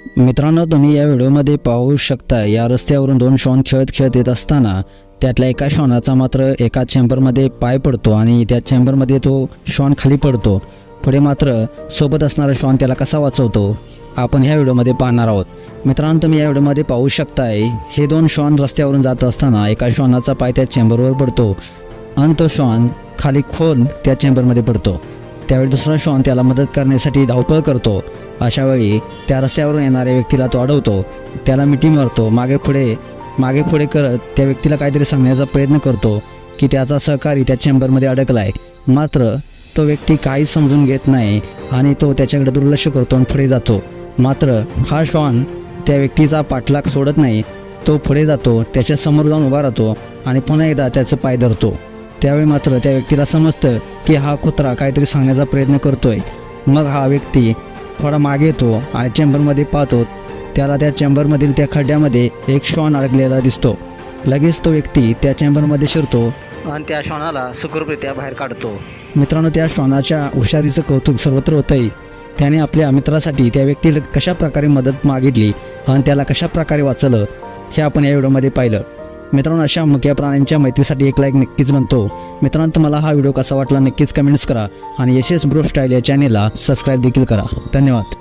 मित्रांनो तुम्ही या व्हिडिओमध्ये पाहू शकता या रस्त्यावरून दोन श्वान खेळत खेळत येत असताना त्यातल्या एका श्वानाचा मात्र एका चेंबरमध्ये पाय पडतो आणि त्या चेंबरमध्ये तो श्वान खाली पडतो. पुढे मात्र सोबत असणारा श्वान त्याला कसा वाचवतो आपण ह्या व्हिडिओमध्ये पाहणार आहोत. मित्रांनो तुम्ही या व्हिडिओमध्ये पाहू शकताय हे दोन श्वान रस्त्यावरून जात असताना एका श्वानाचा पाय त्या चेंबरवर पडतो आणि तो श्वान खाली खोल त्या चेंबरमध्ये पडतो. त्यावेळी दुसरा श्वान त्याला मदत करण्यासाठी धावपळ करतो. अशा वेळी त्या रस्त्यावरून येणाऱ्या व्यक्तीला तो अडवतो. त्याला मिठी मारतो. मागे पुढे मागे पुढे करत त्या व्यक्तीला काहीतरी सांगण्याचा प्रयत्न करतो की त्याचा सहकारी त्या चेंबरमध्ये अडकला आहे मात्र तो व्यक्ती काहीच समजून घेत नाही आणि तो त्याच्याकडे दुर्लक्ष करतो आणि पुढे जातो. मात्र हा श्वान त्या व्यक्तीचा पाठलाग सोडत नाही. तो पुढे जातो त्याच्यासमोर जाऊन उभा राहतो आणि पुन्हा एकदा त्याचं पाय धरतो. त्यावेळी मात्र त्या व्यक्तीला समजतं की हा कुत्रा काहीतरी सांगण्याचा प्रयत्न करतोय. मग हा व्यक्ती थोडा मागे येतो आणि चेंबरमध्ये पाहतो त्याला त्या चेंबरमधील त्या खड्ड्यामध्ये एक श्वान अडकलेला दिसतो. लगेच तो व्यक्ती त्या चेंबरमध्ये शिरतो. आणि त्या श्वानाला सुखरूपरित्या बाहेर काढतो. मित्रांनो त्या श्वानाच्या हुशारीचं कौतुक सर्वत्र होतंय. त्याने आपल्या मित्रासाठी त्या व्यक्तीला कशा प्रकारे मदत मागितली आणि त्याला कशा प्रकारे वाचलं हे आपण या व्हिडिओमध्ये पाहिलं. मित्रांनो अशा मुख्या प्राण्यांच्या माहितीसाठी एक लाईक नक्कीच म्हणतो मित्रांनो तुम्हाला हा व्हिडिओ कसा वाटला नक्कीच कमेंट्स करा आणि यशेस ब्रो स्टाईल या चॅनेलला सबस्क्राईब देखील करा. धन्यवाद.